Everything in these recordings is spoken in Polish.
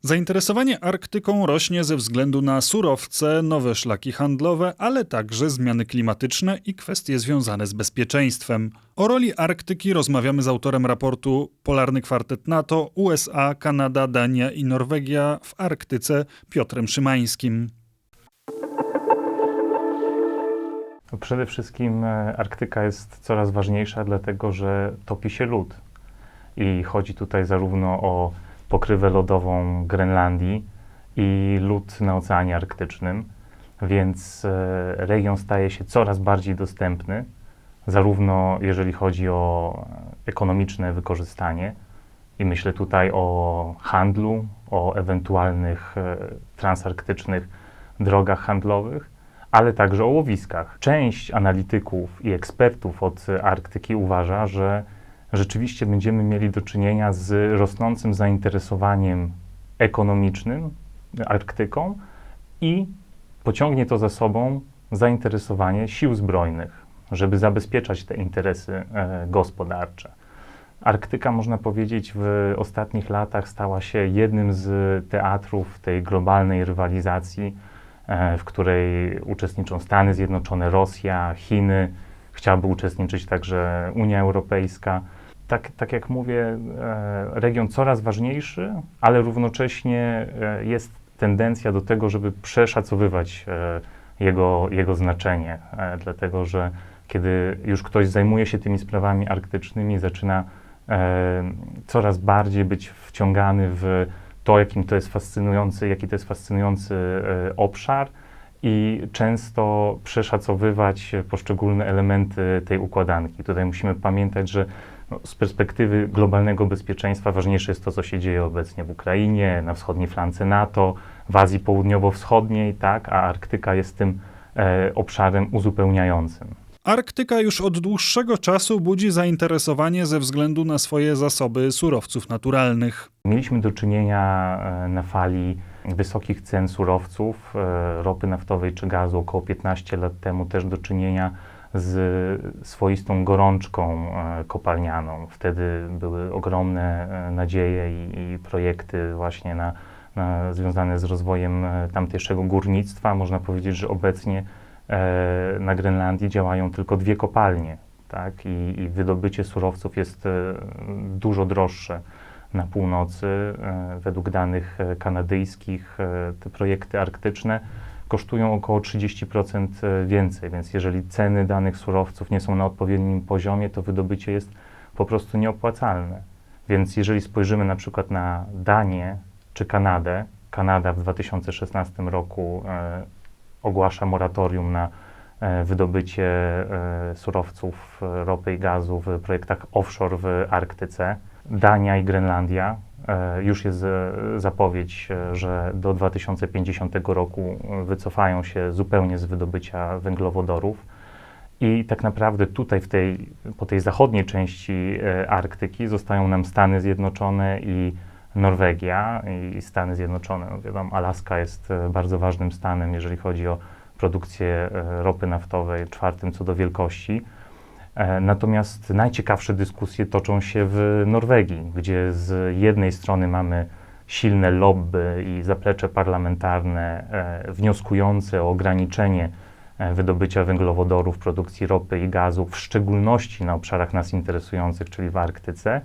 Zainteresowanie Arktyką rośnie ze względu na surowce, nowe szlaki handlowe, ale także zmiany klimatyczne i kwestie związane z bezpieczeństwem. O roli Arktyki rozmawiamy z autorem raportu Polarny Kwartet NATO USA, Kanada, Dania i Norwegia w Arktyce Piotrem Szymańskim. Przede wszystkim e, Arktyka jest coraz ważniejsza, dlatego że topi się lód. I chodzi tutaj zarówno o pokrywę lodową Grenlandii i lód na Oceanie Arktycznym, więc e, region staje się coraz bardziej dostępny, zarówno jeżeli chodzi o ekonomiczne wykorzystanie, i myślę tutaj o handlu, o ewentualnych e, transarktycznych drogach handlowych, ale także o łowiskach. Część analityków i ekspertów od Arktyki uważa, że rzeczywiście będziemy mieli do czynienia z rosnącym zainteresowaniem ekonomicznym Arktyką i pociągnie to za sobą zainteresowanie sił zbrojnych, żeby zabezpieczać te interesy e, gospodarcze. Arktyka, można powiedzieć, w ostatnich latach stała się jednym z teatrów tej globalnej rywalizacji, e, w której uczestniczą Stany Zjednoczone, Rosja, Chiny, chciałaby uczestniczyć także Unia Europejska tak, tak jak mówię, e, region coraz ważniejszy, ale równocześnie e, jest tendencja do tego, żeby przeszacowywać e, jego, jego znaczenie, dlatego że kiedy już ktoś zajmuje się tymi sprawami arktycznymi, zaczyna coraz bardziej być wciągany w to, jakim to jest fascynujący, jaki to jest fascynujący obszar i często przeszacowywać poszczególne elementy tej układanki. Tutaj musimy pamiętać, że no, z perspektywy globalnego bezpieczeństwa ważniejsze jest to, co się dzieje obecnie w Ukrainie, na wschodniej flance NATO, w Azji Południowo-Wschodniej, tak, a Arktyka jest tym e, obszarem uzupełniającym. Arktyka już od dłuższego czasu budzi zainteresowanie ze względu na swoje zasoby surowców naturalnych. Mieliśmy do czynienia e, na fali wysokich cen surowców, e, ropy naftowej czy gazu około 15 lat temu też do czynienia z swoistą gorączką e, kopalnianą. Wtedy były ogromne e, nadzieje i, i projekty właśnie na, na, związane z rozwojem e, tamtejszego górnictwa. Można powiedzieć, że obecnie na Grenlandii działają tylko dwie kopalnie. Tak? I, I wydobycie surowców jest dużo droższe na północy. Według danych kanadyjskich te projekty arktyczne kosztują około 30% e, więcej, więc jeżeli ceny danych surowców nie są na odpowiednim poziomie, to wydobycie jest po prostu nieopłacalne. Więc jeżeli spojrzymy na przykład na Danię czy Kanadę, Kanada w 2016 roku e, ogłasza moratorium na e, wydobycie e, surowców e, ropy i gazu w projektach offshore w Arktyce. Dania i Grenlandia już jest e, zapowiedź, e, że do 2050 roku wycofają się zupełnie z wydobycia węglowodorów. I tak naprawdę tutaj, w tej, po tej zachodniej części Arktyki, zostają nam Stany Zjednoczone i Norwegia i Stany Zjednoczone. No wiadomo, Alaska jest bardzo ważnym stanem, jeżeli chodzi o produkcję ropy naftowej, czwartym co do wielkości. E, natomiast najciekawsze dyskusje toczą się w Norwegii, gdzie z jednej strony mamy silne lobby i zaplecze parlamentarne e, wnioskujące o ograniczenie e, wydobycia węglowodorów, produkcji ropy i gazu, w szczególności na obszarach nas interesujących, czyli w Arktyce,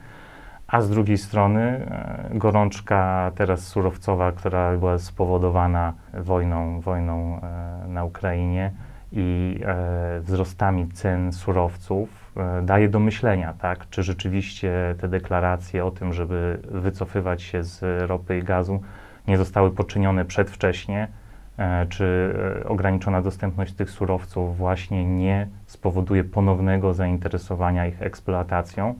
a z drugiej strony gorączka teraz surowcowa, która była spowodowana wojną, wojną na Ukrainie, i e, wzrostami cen surowców e, daje do myślenia, tak? czy rzeczywiście te deklaracje o tym, żeby wycofywać się z ropy i gazu, nie zostały poczynione przedwcześnie, e, czy e, ograniczona dostępność tych surowców właśnie nie spowoduje ponownego zainteresowania ich eksploatacją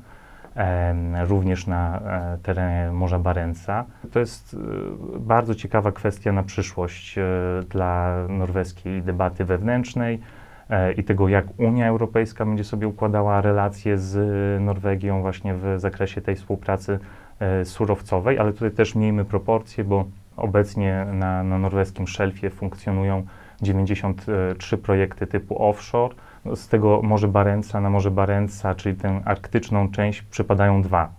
również na e, terenie Morza Barenca. To jest e, bardzo ciekawa kwestia na przyszłość e, dla norweskiej debaty wewnętrznej i tego, jak Unia Europejska będzie sobie układała relacje z Norwegią właśnie w zakresie tej współpracy surowcowej, ale tutaj też miejmy proporcje, bo obecnie na, na norweskim szelfie funkcjonują 93 projekty typu offshore, z tego Morze Barenca na Morze Barenca, czyli tę arktyczną część, przypadają dwa.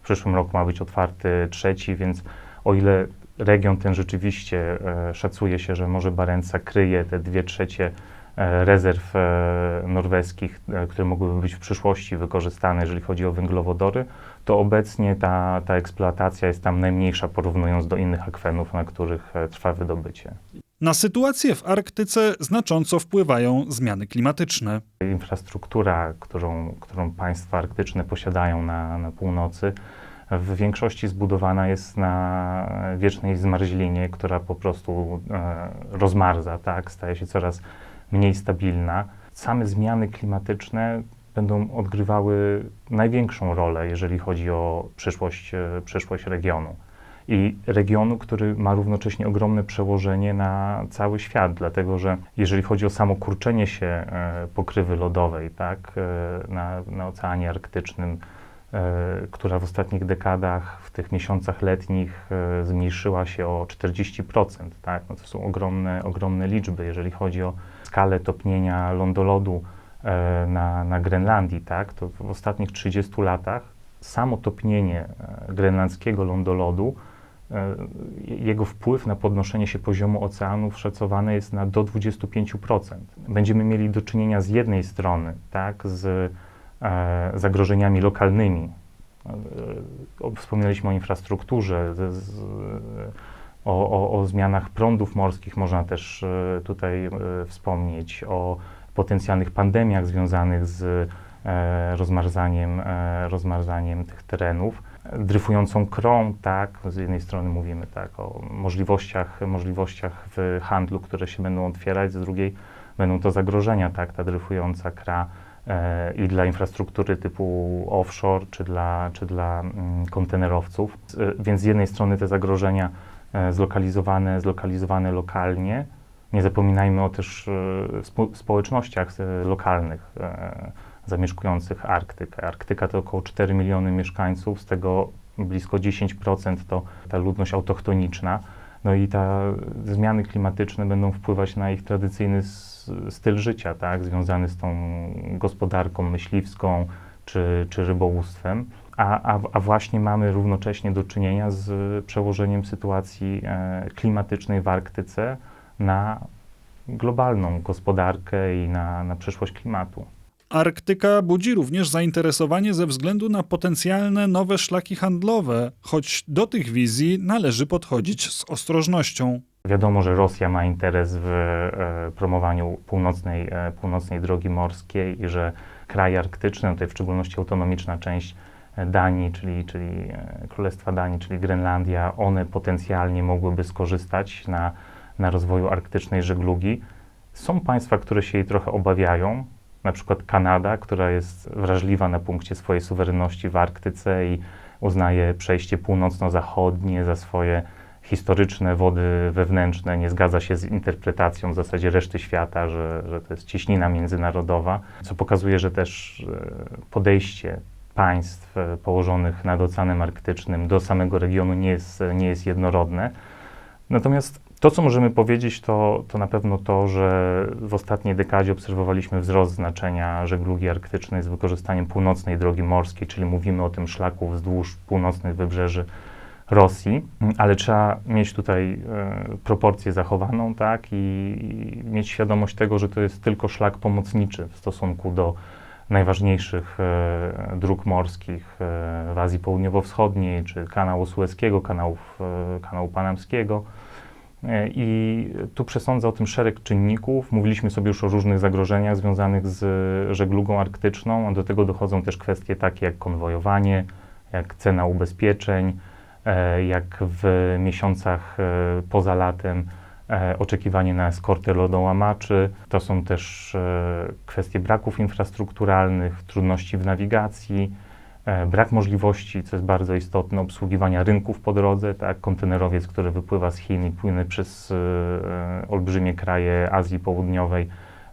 W przyszłym roku ma być otwarty trzeci, więc o ile region ten rzeczywiście e, szacuje się, że Morze Barentsa kryje te dwie trzecie e, rezerw e, norweskich, e, które mogłyby być w przyszłości wykorzystane, jeżeli chodzi o węglowodory, to obecnie ta, ta eksploatacja jest tam najmniejsza porównując do innych akwenów, na których e, trwa wydobycie. Na sytuację w Arktyce znacząco wpływają zmiany klimatyczne. Infrastruktura, którą, którą państwa arktyczne posiadają na, na północy, w większości zbudowana jest na wiecznej zmarzlinie, która po prostu e, rozmarza, tak? staje się coraz mniej stabilna. Same zmiany klimatyczne będą odgrywały największą rolę, jeżeli chodzi o przyszłość, e, przyszłość regionu. I regionu, który ma równocześnie ogromne przełożenie na cały świat, dlatego że jeżeli chodzi o samo kurczenie się e, pokrywy lodowej tak, e, na, na Oceanie Arktycznym, e, która w ostatnich dekadach, w tych miesiącach letnich zmniejszyła się o 40%. Tak? No to są ogromne, ogromne liczby, jeżeli chodzi o skalę topnienia lądolodu na, na Grenlandii. Tak? To w ostatnich 30 latach samo topnienie grenlandzkiego lądolodu, jego wpływ na podnoszenie się poziomu oceanów szacowany jest na do 25%. Będziemy mieli do czynienia z jednej strony tak, z e, zagrożeniami lokalnymi. E, o, wspomnieliśmy o infrastrukturze, z, o, o, o zmianach prądów morskich można też e, tutaj e, wspomnieć, o potencjalnych pandemiach związanych z e, rozmarzaniem, e, rozmarzaniem tych terenów. Dryfującą krą, tak, z jednej strony mówimy tak o możliwościach, możliwościach w handlu, które się będą otwierać, z drugiej będą to zagrożenia, tak, ta dryfująca kra e, i dla infrastruktury typu offshore, czy dla, czy dla mm, kontenerowców. E, więc z jednej strony te zagrożenia e, zlokalizowane, zlokalizowane lokalnie, nie zapominajmy o też e, spo, społecznościach e, lokalnych e, zamieszkujących Arktykę. Arktyka to około 4 miliony mieszkańców, z tego blisko 10% to ta ludność autochtoniczna. No i ta zmiany klimatyczne będą wpływać na ich tradycyjny styl życia, tak, związany z tą gospodarką myśliwską czy, czy rybołówstwem. A, a, a właśnie mamy równocześnie do czynienia z przełożeniem sytuacji e, klimatycznej w Arktyce na globalną gospodarkę i na, na przyszłość klimatu. Arktyka budzi również zainteresowanie ze względu na potencjalne nowe szlaki handlowe, choć do tych wizji należy podchodzić z ostrożnością. Wiadomo, że Rosja ma interes w e, promowaniu północnej, e, północnej drogi morskiej i że kraje arktyczne, tutaj w szczególności autonomiczna część e, Danii, czyli, czyli Królestwa Danii, czyli Grenlandia, one potencjalnie mogłyby skorzystać na, na rozwoju arktycznej żeglugi. Są państwa, które się jej trochę obawiają, na przykład Kanada, która jest wrażliwa na punkcie swojej suwerenności w Arktyce i uznaje przejście północno-zachodnie za swoje historyczne wody wewnętrzne, nie zgadza się z interpretacją w zasadzie reszty świata, że, że to jest cieśnina międzynarodowa, co pokazuje, że też e, podejście państw e, położonych nad Oceanem Arktycznym do samego regionu nie jest, nie jest jednorodne. Natomiast to, co możemy powiedzieć, to, to na pewno to, że w ostatniej dekadzie obserwowaliśmy wzrost znaczenia żeglugi arktycznej z wykorzystaniem północnej drogi morskiej, czyli mówimy o tym szlaku wzdłuż północnych wybrzeży Rosji, ale trzeba mieć tutaj e, proporcję zachowaną, tak, i, i mieć świadomość tego, że to jest tylko szlak pomocniczy w stosunku do najważniejszych e, dróg morskich e, w Azji Południowo-Wschodniej, czy kanału Sueskiego, kanałów, kanału Panamskiego. E, I tu przesądza o tym szereg czynników. Mówiliśmy sobie już o różnych zagrożeniach związanych z żeglugą arktyczną, a do tego dochodzą też kwestie takie jak konwojowanie, jak cena ubezpieczeń, e, jak w miesiącach e, poza latem oczekiwanie na eskortę lodołamaczy. To są też kwestie braków infrastrukturalnych, trudności w nawigacji, brak możliwości, co jest bardzo istotne, obsługiwania rynków po drodze, tak, kontenerowiec, który wypływa z Chin i płynie przez e, e, olbrzymie kraje Azji Południowej,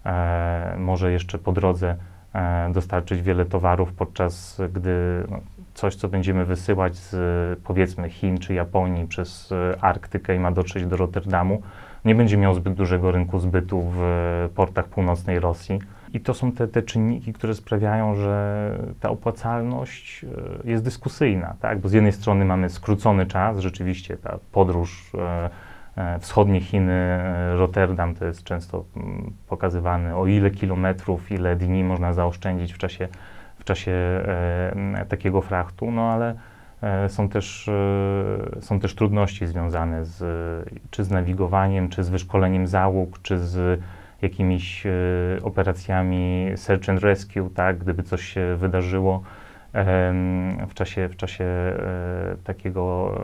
e, może jeszcze po drodze e, dostarczyć wiele towarów, podczas gdy no, coś, co będziemy wysyłać z powiedzmy Chin czy Japonii przez e, Arktykę i ma dotrzeć do Rotterdamu, nie będzie miał zbyt dużego rynku zbytu w e, portach północnej Rosji. I to są te, te czynniki, które sprawiają, że ta opłacalność e, jest dyskusyjna, tak? Bo z jednej strony mamy skrócony czas, rzeczywiście ta podróż e, e, wschodnie Chiny, Rotterdam to jest często mm, pokazywane, o ile kilometrów, ile dni można zaoszczędzić w czasie, w czasie takiego frachtu, no ale są też, są też trudności związane z, czy z nawigowaniem, czy z wyszkoleniem załóg, czy z jakimiś e, operacjami search and rescue, tak, gdyby coś się wydarzyło w czasie, w czasie e, takiego,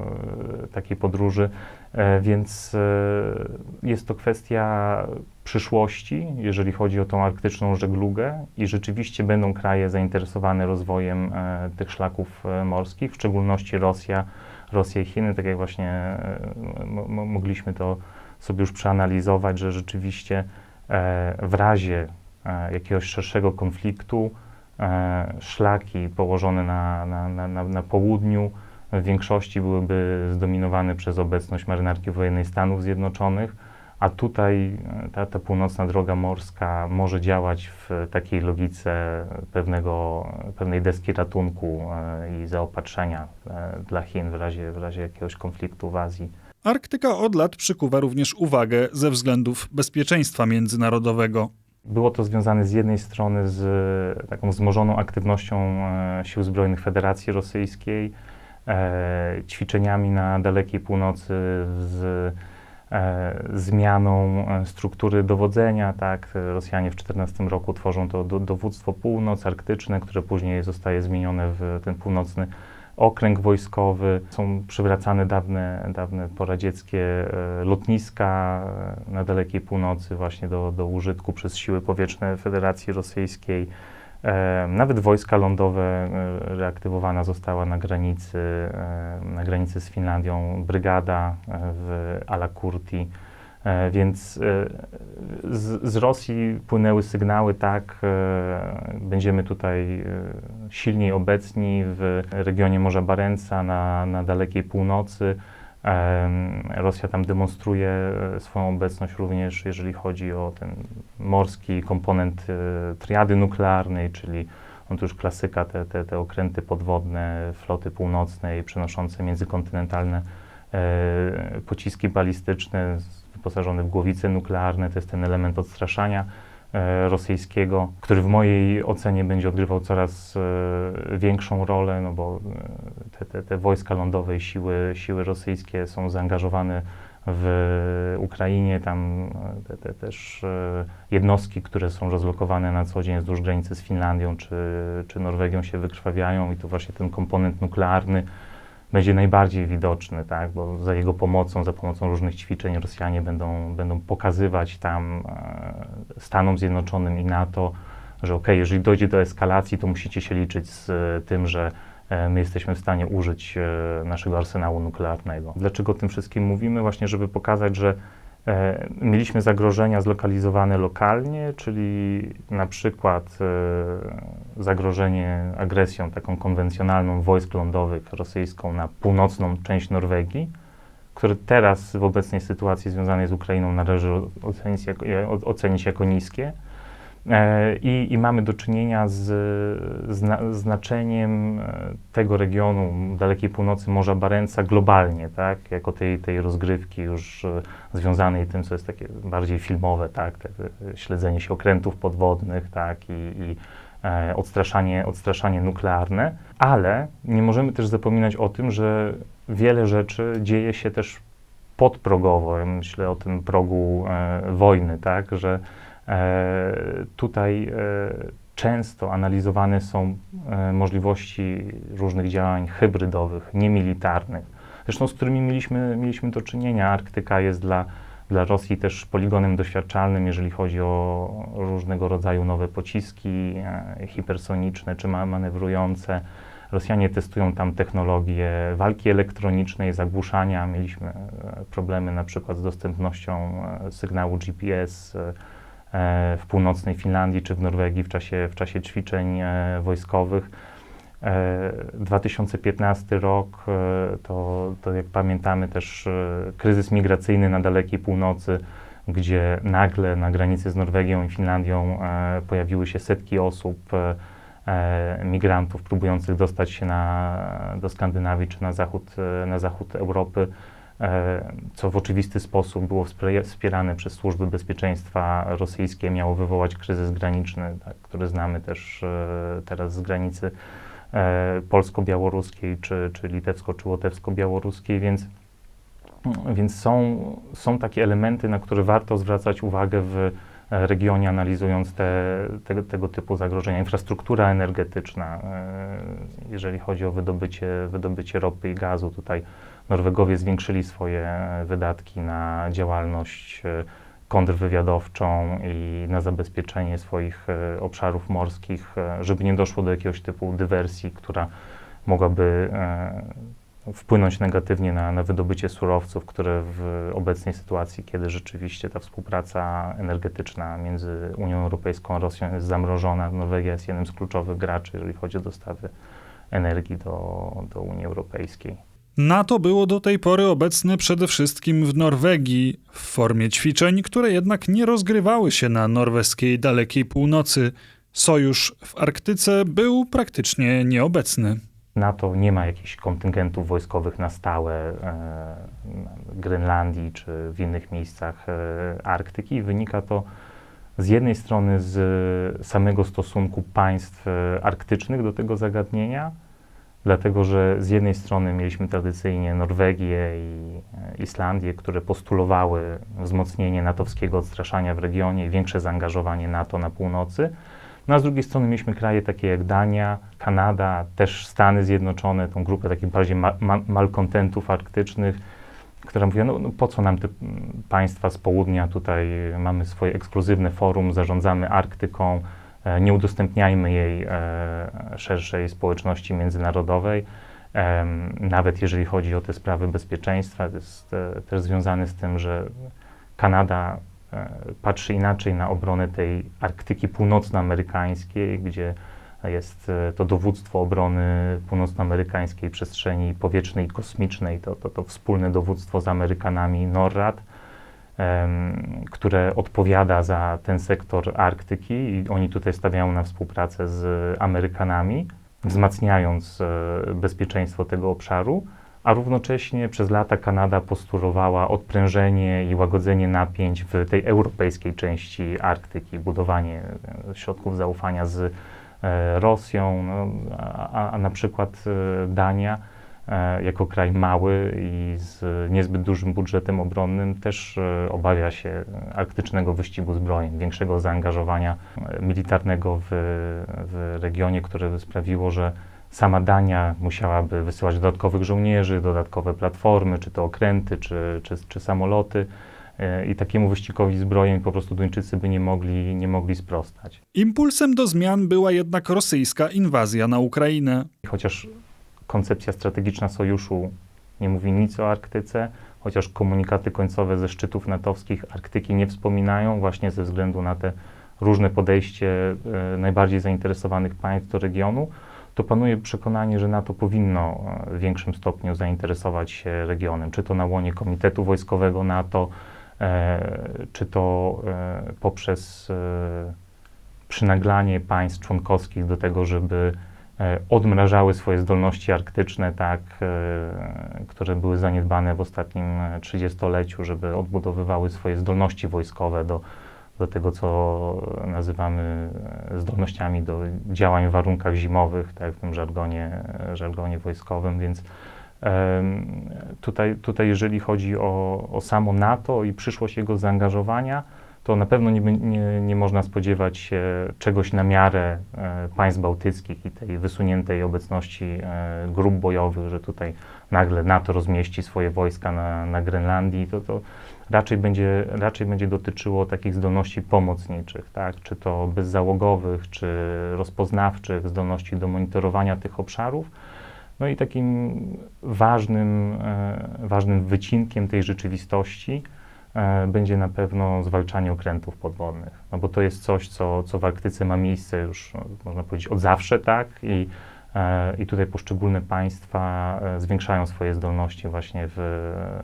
e, takiej podróży. Więc jest to kwestia przyszłości, jeżeli chodzi o tą arktyczną żeglugę i rzeczywiście będą kraje zainteresowane rozwojem tych szlaków morskich, w szczególności Rosja, Rosja i Chiny, tak jak właśnie mo- mo- mogliśmy to sobie już przeanalizować, że rzeczywiście w razie e, jakiegoś szerszego konfliktu e, szlaki położone na, na, na, na, południu w większości byłyby zdominowane przez obecność marynarki wojennej Stanów Zjednoczonych, a tutaj e, ta, ta północna droga morska może działać w takiej logice pewnego, pewnej deski ratunku e, i zaopatrzenia e, dla Chin w razie, w razie jakiegoś konfliktu w Azji. Arktyka od lat przykuwa również uwagę ze względów bezpieczeństwa międzynarodowego. Było to związane z jednej strony z taką wzmożoną aktywnością e, Sił Zbrojnych Federacji Rosyjskiej, e, ćwiczeniami na dalekiej północy, z e, zmianą e, struktury dowodzenia. Tak? Rosjanie w 2014 roku tworzą to do, dowództwo północ-arktyczne, które później zostaje zmienione w ten północny okręg wojskowy. Są przywracane dawne, dawne poradzieckie e, lotniska e, na dalekiej północy właśnie do, do użytku przez siły powietrzne Federacji Rosyjskiej. E, nawet wojska lądowe reaktywowana została na granicy, na granicy z Finlandią, brygada w Alakurti. E, Więc e, z, z Rosji płynęły sygnały, tak, e, będziemy tutaj silniej obecni w regionie Morza Barenca, na, na dalekiej północy. Rosja tam demonstruje swoją obecność również, jeżeli chodzi o ten morski komponent triady nuklearnej, czyli on to już klasyka, te, te, te okręty podwodne floty północnej przenoszące międzykontynentalne pociski balistyczne wyposażone w głowice nuklearne. To jest ten element odstraszania e, rosyjskiego, który w mojej ocenie będzie odgrywał coraz e, większą rolę, no bo e, te, te, te wojska lądowe i siły, siły rosyjskie są zaangażowane w Ukrainie, tam te, te też jednostki, które są rozlokowane na co dzień wzdłuż granicy z Finlandią czy, czy Norwegią się wykrwawiają i tu właśnie ten komponent nuklearny będzie najbardziej widoczny, tak? bo za jego pomocą, za pomocą różnych ćwiczeń Rosjanie będą, będą pokazywać tam e, Stanom Zjednoczonym i NATO, że okej, jeżeli dojdzie do eskalacji, to musicie się liczyć z e, tym, że e, my jesteśmy w stanie użyć naszego arsenału nuklearnego. Dlaczego o tym wszystkim mówimy? Właśnie, żeby pokazać, że mieliśmy zagrożenia zlokalizowane lokalnie, czyli na przykład e, zagrożenie agresją taką konwencjonalną wojsk lądowych rosyjską na północną część Norwegii, które teraz w obecnej sytuacji związanej z Ukrainą należy ocenić jako, ocenić jako niskie. E, I, I mamy do czynienia z zna, znaczeniem e, tego regionu dalekiej północy Morza Barenca globalnie, tak? jako tej, tej rozgrywki już e, związanej tym, co jest takie bardziej filmowe, tak? Te, śledzenie się okrętów podwodnych tak? i, i e, odstraszanie, odstraszanie nuklearne, ale nie możemy też zapominać o tym, że wiele rzeczy dzieje się też podprogowo. Ja myślę o tym progu e, wojny, tak? że Tutaj e, często analizowane są e, możliwości różnych działań hybrydowych, niemilitarnych, zresztą z którymi mieliśmy, mieliśmy do czynienia. Arktyka jest dla, dla Rosji też poligonem doświadczalnym, jeżeli chodzi o różnego rodzaju nowe pociski e, hipersoniczne czy ma- manewrujące. Rosjanie testują tam technologię walki elektronicznej, zagłuszania. Mieliśmy e, problemy na przykład z dostępnością e, sygnału GPS e, e, w północnej Finlandii czy w Norwegii w czasie, w czasie ćwiczeń e, wojskowych. E, 2015 rok e, to, to, jak pamiętamy, też e, kryzys migracyjny na dalekiej północy gdzie nagle na granicy z Norwegią i Finlandią e, pojawiły się setki osób, e, e, migrantów próbujących dostać się na, do Skandynawii czy na zachód, e, na zachód Europy, e, co w oczywisty sposób było wspierane przez służby bezpieczeństwa rosyjskie, miało wywołać kryzys graniczny, tak, który znamy też e, teraz z granicy e, polsko-białoruskiej czy, czy litewsko- czy łotewsko-białoruskiej, więc, więc są, są takie elementy, na które warto zwracać uwagę w e, regionie, analizując te, tego, tego typu zagrożenia. Infrastruktura energetyczna, e, jeżeli chodzi o wydobycie, wydobycie ropy i gazu, tutaj Norwegowie zwiększyli swoje e, wydatki na działalność e, kontrwywiadowczą i na zabezpieczenie swoich e, obszarów morskich, e, żeby nie doszło do jakiegoś typu dywersji, która mogłaby e, wpłynąć negatywnie na, na wydobycie surowców, które w obecnej sytuacji, kiedy rzeczywiście ta współpraca energetyczna między Unią Europejską a Rosją jest zamrożona, Norwegia jest jednym z kluczowych graczy, jeżeli chodzi o dostawy energii do, do Unii Europejskiej. NATO było do tej pory obecne przede wszystkim w Norwegii w formie ćwiczeń, które jednak nie rozgrywały się na norweskiej dalekiej północy. Sojusz w Arktyce był praktycznie nieobecny. NATO nie ma jakichś kontyngentów wojskowych na stałe e, w Grenlandii czy w innych miejscach e, Arktyki. Wynika to z jednej strony z samego stosunku państw e, arktycznych do tego zagadnienia, dlatego że z jednej strony mieliśmy tradycyjnie Norwegię i e, Islandię, które postulowały wzmocnienie natowskiego odstraszania w regionie i większe zaangażowanie NATO na północy. No a z drugiej strony mieliśmy kraje takie jak Dania, Kanada, też Stany Zjednoczone, tą grupę takich bardziej ma, ma, malkontentów arktycznych, która mówiła, no, no po co nam te mm, państwa z południa, tutaj mamy swoje ekskluzywne forum, zarządzamy Arktyką, e, nie udostępniajmy jej e, szerszej społeczności międzynarodowej. Nawet jeżeli chodzi o te sprawy bezpieczeństwa, to jest e, też związane z tym, że Kanada patrzy inaczej na obronę tej Arktyki północnoamerykańskiej, gdzie jest e, to dowództwo obrony północnoamerykańskiej przestrzeni powietrznej i kosmicznej, to, to, to wspólne dowództwo z Amerykanami NORAD, em, które odpowiada za ten sektor Arktyki i oni tutaj stawiają na współpracę z Amerykanami, wzmacniając e, bezpieczeństwo tego obszaru a równocześnie przez lata Kanada postulowała odprężenie i łagodzenie napięć w tej europejskiej części Arktyki, budowanie e, środków zaufania z e, Rosją, no, a, a na przykład e, Dania jako kraj mały i z niezbyt dużym budżetem obronnym też obawia się arktycznego wyścigu zbrojeń, większego zaangażowania militarnego w, w regionie, które by sprawiło, że sama Dania musiałaby wysyłać dodatkowych żołnierzy, dodatkowe platformy, czy to okręty, czy, czy, czy samoloty. E, I takiemu wyścigowi zbrojeń po prostu Duńczycy by nie mogli, nie mogli sprostać. Impulsem do zmian była jednak rosyjska inwazja na Ukrainę. Chociaż koncepcja strategiczna sojuszu nie mówi nic o Arktyce, chociaż komunikaty końcowe ze szczytów natowskich Arktyki nie wspominają, właśnie ze względu na te różne podejście e, najbardziej zainteresowanych państw do regionu, to panuje przekonanie, że NATO powinno e, w większym stopniu zainteresować się regionem, czy to na łonie Komitetu Wojskowego NATO, e, czy to e, poprzez przynaglanie państw członkowskich do tego, żeby odmrażały swoje zdolności arktyczne, tak, które były zaniedbane w ostatnim trzydziestoleciu, żeby odbudowywały swoje zdolności wojskowe do, do tego, co nazywamy zdolnościami do działań w warunkach zimowych, tak, w tym żargonie, żargonie wojskowym, więc tutaj, tutaj jeżeli chodzi o, o samo NATO i przyszłość jego zaangażowania, to na pewno nie, nie, nie można spodziewać się czegoś na miarę e, państw bałtyckich i tej wysuniętej obecności e, grup bojowych, że tutaj nagle NATO rozmieści swoje wojska na, na Grenlandii, to, to raczej, będzie, raczej będzie dotyczyło takich zdolności pomocniczych, tak? czy to bezzałogowych, czy rozpoznawczych, zdolności do monitorowania tych obszarów. No i takim ważnym, e, ważnym wycinkiem tej rzeczywistości e, będzie na pewno zwalczanie okrętów podwodnych, no bo to jest coś, co, co w Arktyce ma miejsce już, można powiedzieć, od zawsze, tak, i I tutaj poszczególne państwa e, zwiększają swoje zdolności właśnie w,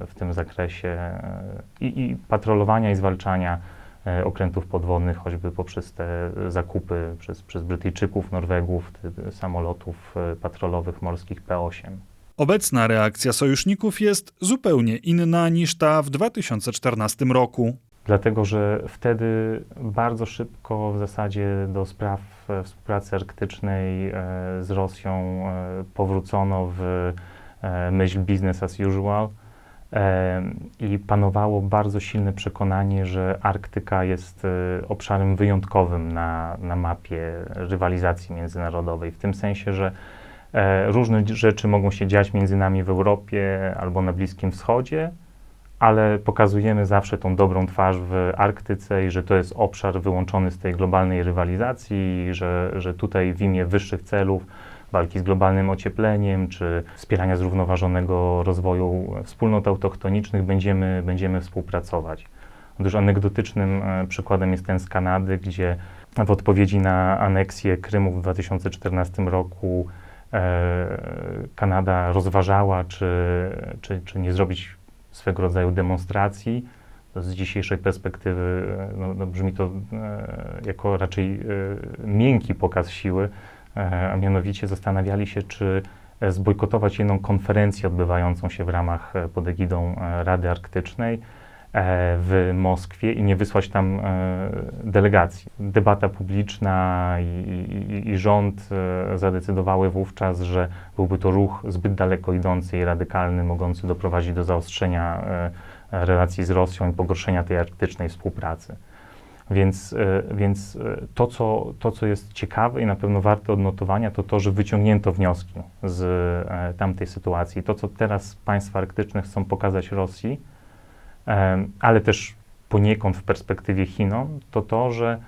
w tym zakresie e, i, i patrolowania i zwalczania e, okrętów podwodnych, choćby poprzez te zakupy przez, przez Brytyjczyków, Norwegów, samolotów e, patrolowych morskich P-8. Obecna reakcja sojuszników jest zupełnie inna niż ta w 2014 roku. Dlatego, że wtedy bardzo szybko w zasadzie do spraw e, współpracy arktycznej e, z Rosją e, powrócono w myśl business as usual i panowało bardzo silne przekonanie, że Arktyka jest obszarem wyjątkowym na, na mapie rywalizacji międzynarodowej. W tym sensie, że różne rzeczy mogą się dziać między nami w Europie albo na Bliskim Wschodzie, ale pokazujemy zawsze tą dobrą twarz w Arktyce i że to jest obszar wyłączony z tej globalnej rywalizacji, i że, że tutaj w imię wyższych celów walki z globalnym ociepleniem czy wspierania zrównoważonego rozwoju wspólnot autochtonicznych będziemy, będziemy współpracować. Otóż anegdotycznym e, przykładem jest ten z Kanady, gdzie w odpowiedzi na aneksję Krymu w 2014 roku e, Kanada rozważała, czy, czy, czy nie zrobić swego rodzaju demonstracji. Z dzisiejszej perspektywy e, no, no brzmi to e, jako raczej e, miękki pokaz siły, e, a mianowicie zastanawiali się, czy e, zbojkotować jedną konferencję odbywającą się w ramach e, pod egidą Rady Arktycznej w Moskwie i nie wysłać tam e, delegacji. Debata publiczna i, i, i rząd e, zadecydowały wówczas, że byłby to ruch zbyt daleko idący i radykalny, mogący doprowadzić do zaostrzenia e, e, relacji z Rosją i pogorszenia tej arktycznej współpracy. Więc, e, więc e, to, co, to, co jest ciekawe i na pewno warte odnotowania, to to, że wyciągnięto wnioski z e, tamtej sytuacji. To, co teraz państwa arktyczne chcą pokazać Rosji, ale też poniekąd w perspektywie Chinom, to to, że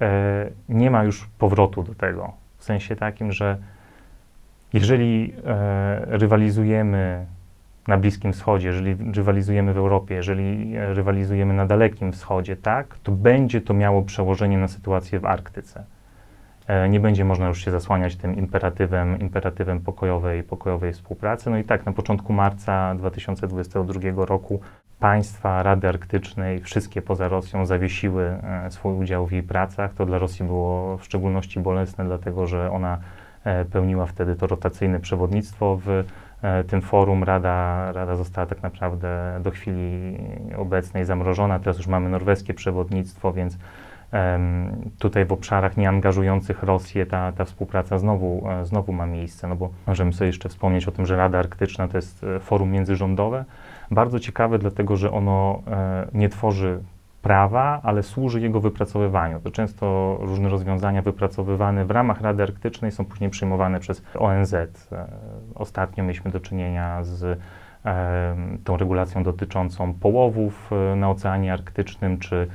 e, nie ma już powrotu do tego. W sensie takim, że jeżeli e, rywalizujemy na Bliskim Wschodzie, jeżeli rywalizujemy w Europie, jeżeli e, rywalizujemy na Dalekim Wschodzie, tak, to będzie to miało przełożenie na sytuację w Arktyce. E, nie będzie można już się zasłaniać tym imperatywem, imperatywem pokojowej, pokojowej współpracy. No i tak, na początku marca 2022 roku państwa Rady Arktycznej, wszystkie poza Rosją, zawiesiły e, swój udział w jej pracach. To dla Rosji było w szczególności bolesne, dlatego że ona e, pełniła wtedy to rotacyjne przewodnictwo w tym forum. Rada, Rada została tak naprawdę do chwili obecnej zamrożona. Teraz już mamy norweskie przewodnictwo, więc tutaj w obszarach nieangażujących Rosję ta, ta współpraca znowu, e, znowu ma miejsce. No bo możemy sobie jeszcze wspomnieć o tym, że Rada Arktyczna to jest e, forum międzyrządowe. Bardzo ciekawe, dlatego że ono e, nie tworzy prawa, ale służy jego wypracowywaniu. To często różne rozwiązania wypracowywane w ramach Rady Arktycznej są później przyjmowane przez ONZ. Ostatnio mieliśmy do czynienia z tą regulacją dotyczącą połowów na Oceanie Arktycznym, czy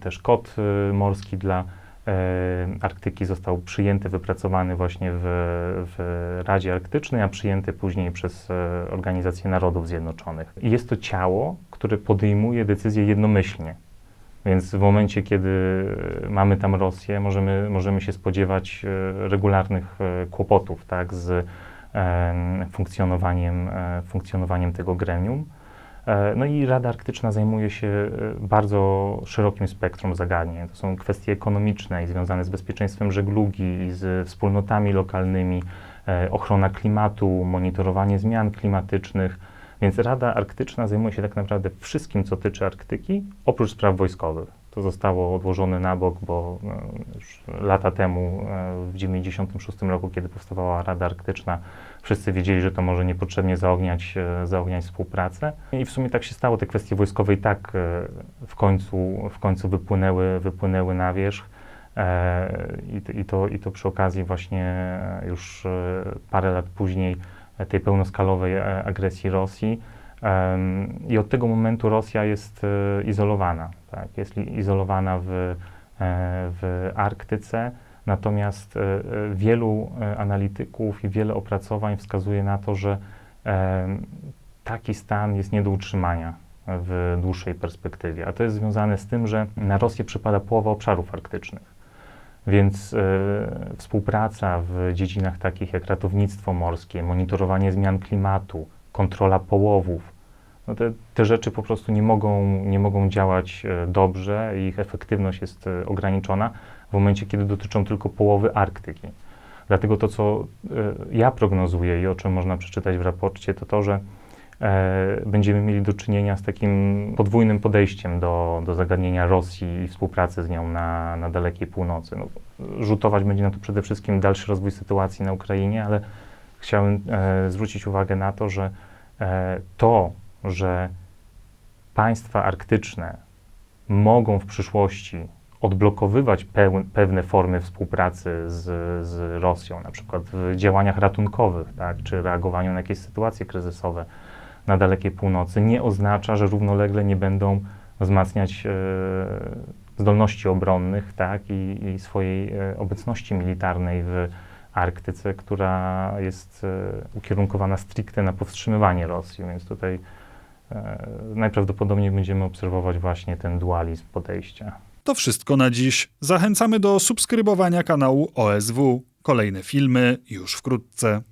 też kod e, morski dla e, Arktyki został przyjęty, wypracowany właśnie w, w Radzie Arktycznej, a przyjęty później przez e, Organizację Narodów Zjednoczonych. Jest to ciało, które podejmuje decyzje jednomyślnie. Więc w momencie, kiedy mamy tam Rosję, możemy, możemy się spodziewać e, regularnych e, kłopotów tak, z em, funkcjonowaniem, e, funkcjonowaniem tego gremium. E, No i Rada Arktyczna zajmuje się e, bardzo szerokim spektrum zagadnień. To są kwestie ekonomiczne i związane z bezpieczeństwem żeglugi, z wspólnotami lokalnymi, e, ochrona klimatu, monitorowanie zmian klimatycznych. Więc Rada Arktyczna zajmuje się tak naprawdę wszystkim, co tyczy Arktyki, oprócz spraw wojskowych. To zostało odłożone na bok, bo e, już lata temu, e, w 1996 roku, kiedy powstawała Rada Arktyczna, wszyscy wiedzieli, że to może niepotrzebnie zaogniać, e, zaogniać współpracę. I w sumie tak się stało. Te kwestie wojskowe i tak w końcu, w końcu wypłynęły, wypłynęły na wierzch. I, to- i, to, przy okazji właśnie już parę lat później tej pełnoskalowej agresji Rosji. I od tego momentu Rosja jest e, izolowana. Tak? Jest izolowana w, e, w Arktyce. Natomiast e, wielu analityków i wiele opracowań wskazuje na to, że taki stan jest nie do utrzymania w dłuższej perspektywie. A to jest związane z tym, że na Rosję przypada połowa obszarów arktycznych. Więc współpraca w dziedzinach takich jak ratownictwo morskie, monitorowanie zmian klimatu, kontrola połowów, no te, te rzeczy po prostu nie mogą, nie mogą działać e, dobrze ich efektywność jest e, ograniczona w momencie, kiedy dotyczą tylko połowy Arktyki. Dlatego to, co e, ja prognozuję i o czym można przeczytać w raporcie, to to, że będziemy mieli do czynienia z takim podwójnym podejściem do, do zagadnienia Rosji i współpracy z nią na, na dalekiej północy. No, rzutować będzie na to przede wszystkim dalszy rozwój sytuacji na Ukrainie, ale chciałem e, zwrócić uwagę na to, że e, to, że państwa arktyczne mogą w przyszłości odblokowywać peł, pewne formy współpracy z, z Rosją, na przykład w działaniach ratunkowych, tak, czy reagowaniu na jakieś sytuacje kryzysowe na dalekiej północy, nie oznacza, że równolegle nie będą wzmacniać e, zdolności obronnych tak, i, i swojej e, obecności militarnej w Arktyce, która jest e, ukierunkowana stricte na powstrzymywanie Rosji, więc tutaj najprawdopodobniej będziemy obserwować właśnie ten dualizm podejścia. To wszystko na dziś. Zachęcamy do subskrybowania kanału OSW. Kolejne filmy już wkrótce.